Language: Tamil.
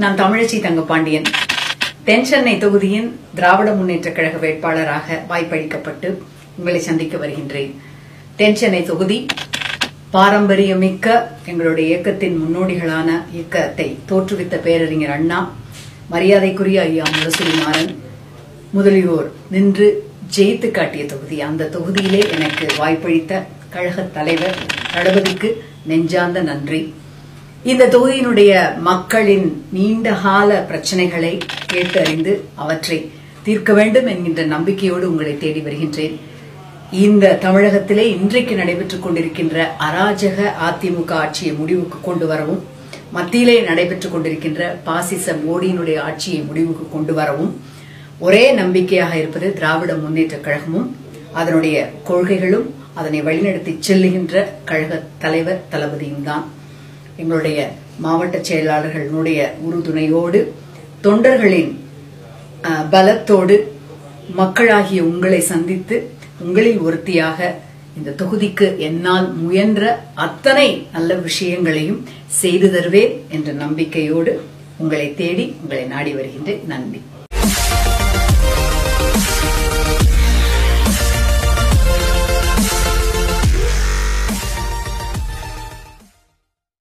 நான் தமிழச்சி தங்கப்பாண்டியன். தென்சென்னை தொகுதியின் திராவிட முன்னேற்ற கழக வேட்பாளராக வாய்ப்பளிக்கப்பட்டு உங்களை சந்திக்க வருகின்றேன். தென்சென்னை தொகுதி பாரம்பரியமிக்க எங்களுடைய இயக்கத்தின் முன்னோடிகளான இயக்கத்தை தோற்றுவித்த பேரறிஞர் அண்ணா மரியாதைக்குரிய ஐயா முரசொலி முதலியோர் நின்று ஜெயித்து காட்டிய தொகுதி. அந்த தொகுதியிலே எனக்கு வாய்ப்பளித்த கழக தலைவர் தளபதிக்கு நெஞ்சார்ந்த நன்றி. இந்த தொகுதியினுடைய மக்களின் நீண்டகால பிரச்சனைகளை கேட்டறிந்து அவற்றை தீர்க்க வேண்டும் என்கின்ற நம்பிக்கையோடு உங்களை தேடி வருகின்றேன். இந்த தமிழகத்திலே இன்றைக்கு நடைபெற்றுக் கொண்டிருக்கின்ற அராஜக அதிமுக ஆட்சியை முடிவுக்கு கொண்டு வரவும் மத்தியிலே நடைபெற்றுக் கொண்டிருக்கின்ற பாசிச மோடியினுடைய ஆட்சியை முடிவுக்கு கொண்டு வரவும் ஒரே நம்பிக்கையாக இருப்பது திராவிட முன்னேற்ற கழகமும் அதனுடைய கொள்கைகளும் அதனை வழிநடத்தி செல்லுகின்ற கழக தலைவர் தளபதியும் தான். எங்களுடைய மாவட்ட செயலாளர்களுடைய உறுதுணையோடு தொண்டர்களின் பலத்தோடு மக்களாகிய உங்களை சந்தித்து உங்களில் ஒருத்தியாக இந்த தொகுதிக்கு என்னால் முயன்ற அத்தனை நல்ல விஷயங்களையும் செய்து தருவேன் என்ற நம்பிக்கையோடு உங்களை தேடி உங்களை நாடி வருகின்றேன். நன்றி.